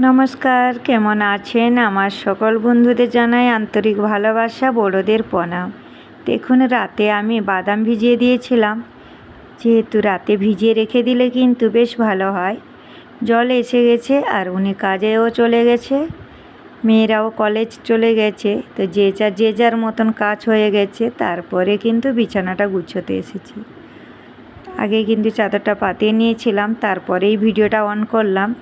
নমস্কার, কেমন আছেন? আমার সকল বন্ধুদের জানাই আন্তরিক ভালোবাসা, বড়দের প্রণাম। দেখুন, রাতে আমি বাদাম ভিজিয়ে দিয়েছিলাম। যেহেতু রাতে ভিজিয়ে রেখে দিলে কিন্তু বেশ ভালো হয়। জল এসে গেছে আর উনি কাজেও চলে গেছে। মেয়েরাও কলেজ চলে গেছে। তো যে যার যে যার মতন কাজ হয়ে গেছে, তারপরে কিন্তু বিছানাটা গুছোতে এসেছি। আগে কিন্তু চাদরটা পাতিয়ে নিয়েছিলাম, তারপরেই ভিডিওটা অন করলাম।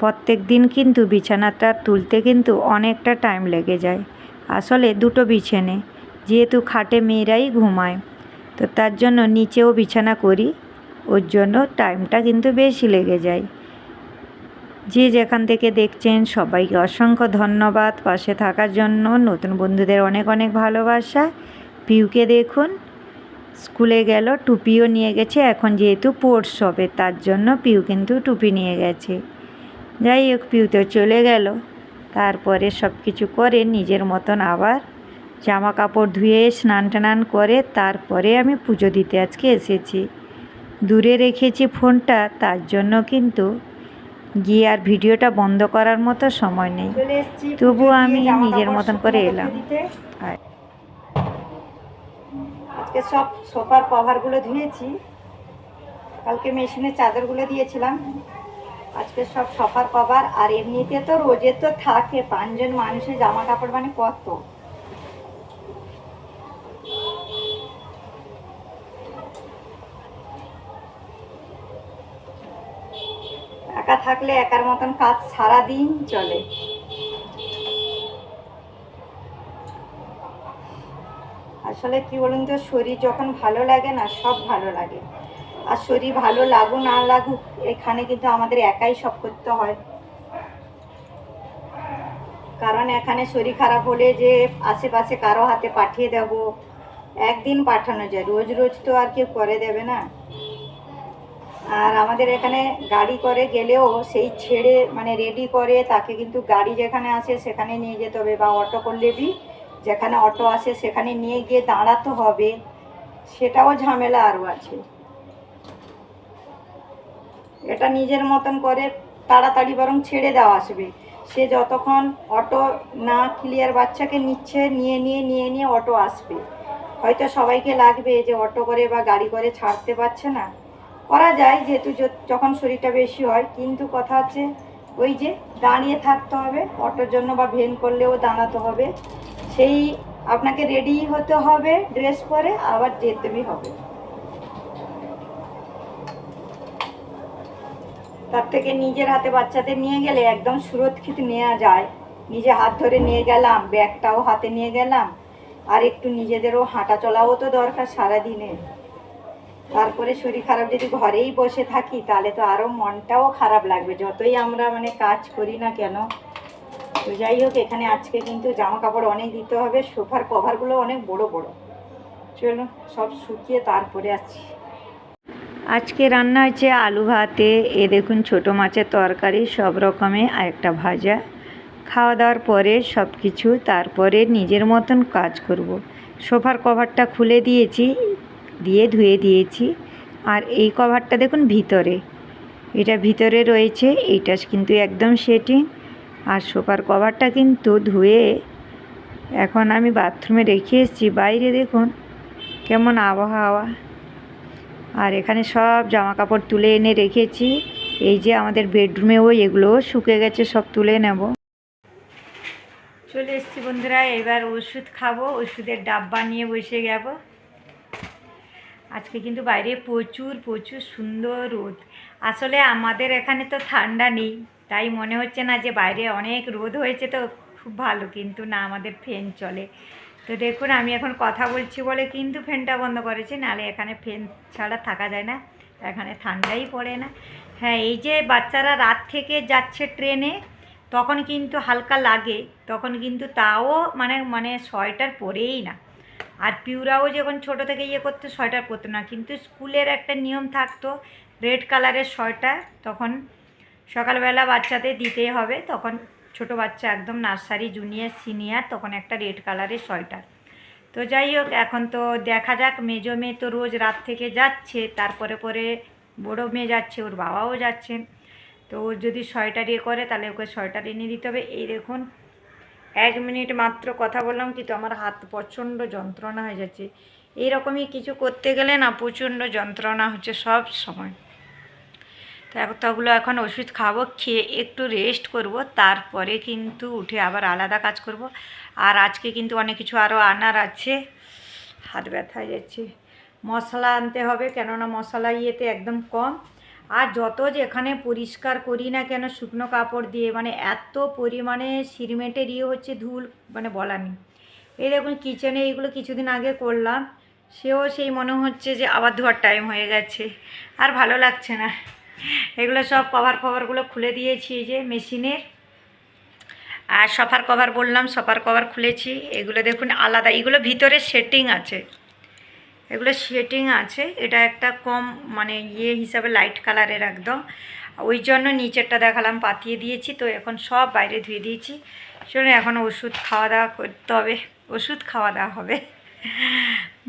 প্রত্যেক দিন কিন্তু বিছানাটা তুলতে কিন্তু অনেকটা টাইম লেগে যায়। আসলে দুটো বিছানে, যেহেতু খাটে মেয়েরাই ঘুমায়, তো তার জন্য নিচেও বিছানা করি, ওর জন্য টাইমটা কিন্তু বেশি লেগে যায়। যে যেখান থেকে দেখছেন, সবাইকে অসংখ্য ধন্যবাদ। পাশে থাকার জন্য নতুন বন্ধুদের অনেক অনেক ভালোবাসা। পিউকে দেখুন। স্কুলে গেল, টুপিও নিয়ে গেছে। এখন যেহেতু পোর্টস হবে, তার জন্য পিউ কিন্তু টুপি নিয়ে গেছে। যাই হোক পিউতে চলে গেল। তারপরে সব কিছু করে নিজের মতন আবার জামা কাপড় ধুয়ে স্নান টান করে তারপরে আমি পুজো দিতে আজকে এসেছি। দূরে রেখেছি ফোনটা তার জন্য কিন্তু গিয়ে আর ভিডিওটা বন্ধ করার মতো সময় নেই। তবু আমি নিজের মতন করে এলাম। আজকে সব সোফার কভারগুলো ধুয়েছি। কালকে মেশিনে চাদরগুলো দিয়েছিলাম। আজকে সব সফার কভার আর এমনিতে তো রোজে তো থাকে, পাঁচজন মানুষের জামা কাপড় মানে কত? একা থাকলে একার মতন কাজ সারা দিন চলে। আসলে কি বলুন তো, শরীর যখন ভালো লাগে না, সব ভালো লাগে। আর শরীর ভালো লাগু না লাগুক, এখানে কিন্তু আমাদের একাই সব করতে হয়। কারণ এখানে শরীর খারাপ হলে যে আশেপাশে কারও হাতে পাঠিয়ে দেব, একদিন পাঠানো যায়, রোজ রোজ তো আর কেউ করে দেবে না। আর আমাদের এখানে গাড়ি করে গেলেও সেই ছেড়ে মানে রেডি করে, তাকে কিন্তু গাড়ি যেখানে আসে সেখানে নিয়ে যেতে হবে বা অটো করলে বি, যেখানে অটো আসে সেখানে নিয়ে গিয়ে দাঁড়াতে হবে। সেটাও ঝামেলা আরও আছে। এটা নিজের মতন করে তাড়াতাড়ি বরং ছেড়ে দেওয়া আসবে। সে যতক্ষণ অটো না ক্লিয়ার বাচ্চাকে নিচ্ছে, নিয়ে নিয়ে নিয়ে নিয়ে অটো আসবে। হয়তো সবাইকে লাগবে যে অটো করে বা গাড়ি করে ছাড়তে পারছে না। করা যায় যেহেতু যখন শরীরটা বেশি হয়, কিন্তু কথা হচ্ছে ওই যে দাঁড়িয়ে থাকতে হবে, অটোর জন্য বা ভেন করলেও দাঁড়াতে হবে। সেই আপনাকে রেডি হতে হবে ড্রেস পরে আবার যেতেই হবে। তার থেকে নিজের হাতে বাচ্চাদের নিয়ে গেলে একদম সুরক্ষিত নেওয়া যায়। নিজে হাত ধরে নিয়ে গেলাম, ব্যাগটাও হাতে নিয়ে গেলাম। আর একটু নিজেদেরও হাঁটা চলাও তো দরকার সারাদিনে। তারপরে শরীর খারাপ যদি ঘরেই বসে থাকি, তাহলে তো আরও মনটাও খারাপ লাগবে। যতই আমরা মানে কাজ করি না কেন, তো যাই হোক, এখানে আজকে কিন্তু জামা কাপড় অনেক দিতে হবে, সোফার কভারগুলো অনেক বড় বড়। চলো সব শুকিয়ে তারপরে আসছি। আজকে রান্না হয়েছে আলু ভাতে। এ দেখুন, ছোটো মাছের তরকারি, সব রকমের আর একটা ভাজা। খাওয়া দাওয়ার পরে সব কিছু তারপরে নিজের মতন কাজ করব। সোফার কভারটা খুলে দিয়েছি, দিয়ে ধুয়ে দিয়েছি। আর এই কভারটা দেখুন ভিতরে। এটা ভিতরে রয়েছে, এইটা কিন্তু একদম সেটিং। আর সোফার কভারটা কিন্তু ধুয়ে এখন আমি বাথরুমে রেখে এসেছি। বাইরে দেখুন, কেমন আবহাওয়া। আর এখানে সব জামা কাপড় তুলে এনে রেখেছি। এই যে আমাদের বেডরুমেও এগুলোও শুকে গেছে, সব তুলে নেব। চলে এসেছি বন্ধুরা, এবার ওষুধ খাব, ওষুধের ডাব্বা নিয়ে বসে যাব। আজকে কিন্তু বাইরে প্রচুর প্রচুর সুন্দর রোদ। আসলে আমাদের এখানে তো ঠান্ডা নেই, তাই মনে হচ্ছে না যে বাইরে অনেক রোদ হয়েছে তো, খুব ভালো, কিন্তু না, আমাদের ফ্যান চলে। তো দেখুন, আমি এখন কথা বলছি বলে কিন্তু ফ্যানটা বন্ধ করেছি নাহলে এখানে ফ্যান ছাড়া থাকা যায় না, এখানে ঠান্ডাই পড়ে না। হ্যাঁ এই যে বাচ্চারা রাত থেকে যাচ্ছে ট্রেনে, তখন কিন্তু হালকা লাগে, তখন কিন্তু তাও মানে মানে সোয়েটার পরেই না। আর পিউরাও যখন ছোট থেকে ইয়ে করতো, সোয়েটার পরতো না। কিন্তু স্কুলের একটা নিয়ম থাকতো, রেড কালারের সোয়েটার, তখন সকালবেলা বাচ্চাদের দিতেই হবে, তখন ছোট বাচ্চা একদম নার্সারি, জুনিয়র, সিনিয়র, তখন একটা রেড কালারের সোয়েটার। তো যাই হোক, এখন তো দেখা যাক, মেজো মেয়ে তো রোজ রাত থেকে যাচ্ছে, তারপরে পরে বড়ো মেয়ে যাচ্ছে, ওর বাবাও যাচ্ছেন তো ওর যদি সোয়েটার ইয়ে করে, তাহলে ওকে সোয়েটার এনে দিতে হবে। এই দেখুন, এক মিনিট মাত্র কথা বললাম, কিন্তু আমার হাত প্রচণ্ড যন্ত্রণা হয়ে যাচ্ছে। এইরকমই কিছু করতে গেলে না, প্রচণ্ড যন্ত্রণা হচ্ছে সব সময়। তো এতগুলো এখন ওষুধ খাব, খেয়ে একটু রেস্ট করব, তারপরে কিন্তু উঠে আবার আলাদা কাজ করব। আর আজকে কিন্তু অনেক কিছু আরও আনার আছে। হাত ব্যথা হয়ে যাচ্ছে। মশলা আনতে হবে, কেননা মশলা ইয়েতে একদম কম। আর যত যেখানে পরিষ্কার করি না কেন, শুকনো কাপড় দিয়ে মানে এত পরিমাণে সিমেন্টের ইয়ে হচ্ছে ধুল মানে বলার নেই। এই দেখুন কিচেনে এইগুলো কিছুদিন আগে করলাম, সেও সেই মনে হচ্ছে যে আবার ধোয়ার টাইম হয়ে গেছে। আর ভালো লাগছে না। এগুলো সব কভার ফভারগুলো খুলে দিয়েছি এই যে মেশিনের আর সফার কভার বললাম, সফার কভার খুলেছি। এগুলো দেখুন আলাদা, এগুলো ভিতরে সেটিং আছে। এগুলো সেটিং আছে। এটা একটা কম মানে ইয়ে হিসাবে লাইট কালারের একদম। ওই জন্য নিচেরটা দেখালাম, পাতিয়ে দিয়েছি। তো এখন সব বাইরে ধুয়ে দিয়েছি। চলুন, এখন ওষুধ খাওয়া দাওয়া করতে হবে। ওষুধ খাওয়া দাওয়া হবে।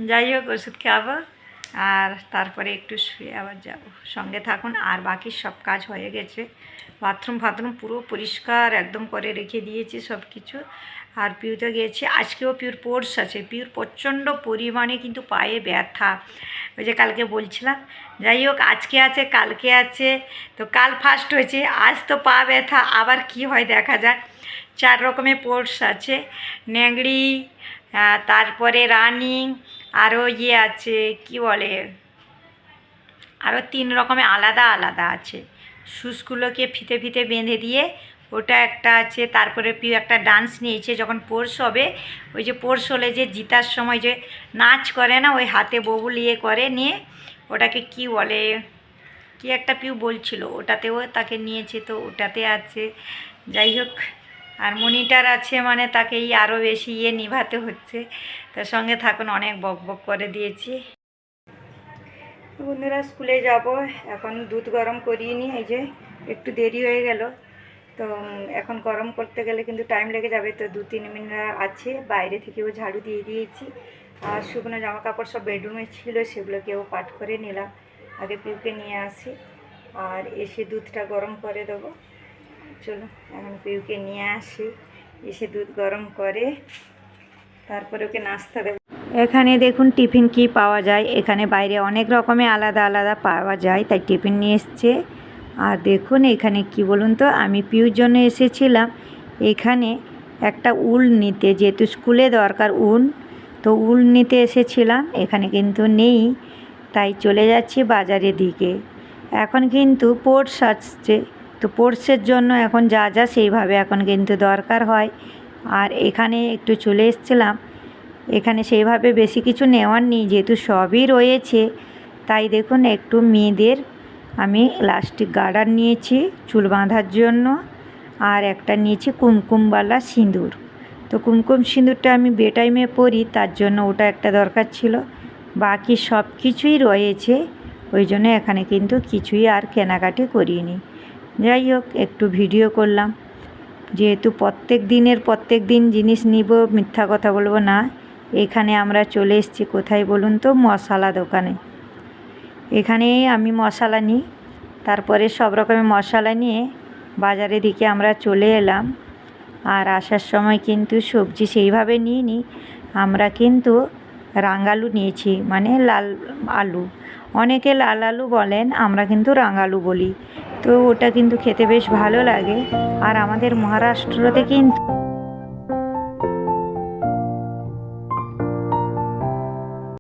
যাই হোক, ওষুধ খাওয়াবো আর তারপরে একটু শুয়ে আবার যাব। সঙ্গে থাকুন, আর বাকি সব কাজ হয়ে গেছে। বাথরুম ফাথরুম পুরো পরিষ্কার একদম করে রেখে দিয়েছি সব কিছু আর পিউতে গিয়েছি আজকেও পিউর পোর্স আছে। পিউর প্রচণ্ড পরিমাণে কিন্তু পায়ে ব্যথা। ওই যে কালকে বলছিলাম, যাই হোক, আজকে আছে, কালকে আছে। তো কাল ফার্স্ট হয়েছে, আজ তো পা ব্যথা। আবার কি হয় দেখা যাক। চার রকমের পোর্স আছে। ন্যাংড়ি তারপরে রানিং আরও ইয়ে আছে, কি বলে? আরও তিন রকমের আলাদা আলাদা আছে। শুসগুলোকে ফিতে ফিতে বেঁধে দিয়ে ওটা একটা আছে, তারপরে পিউ একটা ডান্স নিয়েছে যখন পোর্স হবে। ওই যে পোর্স হলে যে জিতার সময় যে নাচ করে না, ওই হাতে ববুল ইয়ে করে নিয়ে ওটাকে কি বলে? কি একটা পিউ বলছিল, ওটাতেও তাকে নিয়েছে তো ওটাতে আছে। যাই হোক আর মনিটার আছে মানে তাকেই আরও বেশি ইয়ে নিভাতে হচ্ছে। তার সঙ্গে থাকুন, অনেক বক বক করে দিয়েছি। বন্ধুরা, স্কুলে যাব। এখন দুধ গরম করিয়ে নিই এই যে একটু দেরি হয়ে গেল। তো এখন গরম করতে গেলে কিন্তু টাইম লেগে যাবে। তো দু তিন মিনিট আছে, বাইরে থেকেও ঝাড়ু দিয়ে দিয়েছি। আর শুকনো জামা কাপড় সব বেডরুমে ছিল, সেগুলোকেও পাট করে নিলাম। আগে পিউকে নিয়ে আসি। আর এসে দুধটা গরম করে দেবো। চলো, এখন পিউকে নিয়ে আসি। এসে দুধ গরম করে, তারপরে ওকে নাস্তা দেবো। এখানে দেখুন টিফিন কি পাওয়া যায়। এখানে বাইরে অনেক রকমের আলাদা আলাদা পাওয়া যায়, তাই টিফিন নিয়ে এসছে। আর দেখুন এখানে কি বলুন তো, আমি পিউর জন্য এসেছিলাম। এখানে একটা উল নিতে, যেহেতু স্কুলে দরকার উল, তো উল নিতে এসেছিলাম। এখানে কিন্তু নেই, তাই চলে যাচ্ছি বাজারের দিকে। এখন কিন্তু পোর্টস আসছে। তো পোর্টসের জন্য এখন যা যা সেইভাবে এখন কিন্তু দরকার হয়। আর এখানে একটু চলে এসেছিলাম। এখানে সেইভাবে বেশি কিছু নেওয়ার নেই, যেহেতু সবই রয়েছে। তাই দেখুন, একটু মেয়েদের আমি লাস্টিক গার্ডার নিয়েছি চুল বাঁধার জন্য। আর একটা নিয়েছি কুমকুমওয়ালা সিঁদুর। তো কুমকুম সিঁদুরটা আমি বেটাইমে পরি, তার জন্য ওটা একটা দরকার ছিল। বাকি সব কিছুই রয়েছে, ওই জন্য এখানে কিন্তু কিছুই আর কেনাকাটি করিনি। যাই হোক, একটু ভিডিও করলাম। যেহেতু প্রত্যেক দিনের প্রত্যেক দিন জিনিস নিব, মিথ্যা কথা বলব না। এখানে আমরা চলে এসেছি, কোথায় বলুন তো? মশলা দোকানে। এখানে আমি মশলা নিই। তারপরে সব রকমের মশলা নিয়ে বাজারের দিকে আমরা চলে এলাম। আর আসার সময় কিন্তু সবজি সেইভাবে নিইনি। আমরা কিন্তু রাঙালু নিয়েছি মানে লাল আলু। অনেকে লাল আলু বলেন, আমরা কিন্তু রাঙালু বলি। তো ওটা কিন্তু খেতে বেশ ভালো লাগে। আর আমাদের মহারাষ্ট্রতে কিন্তু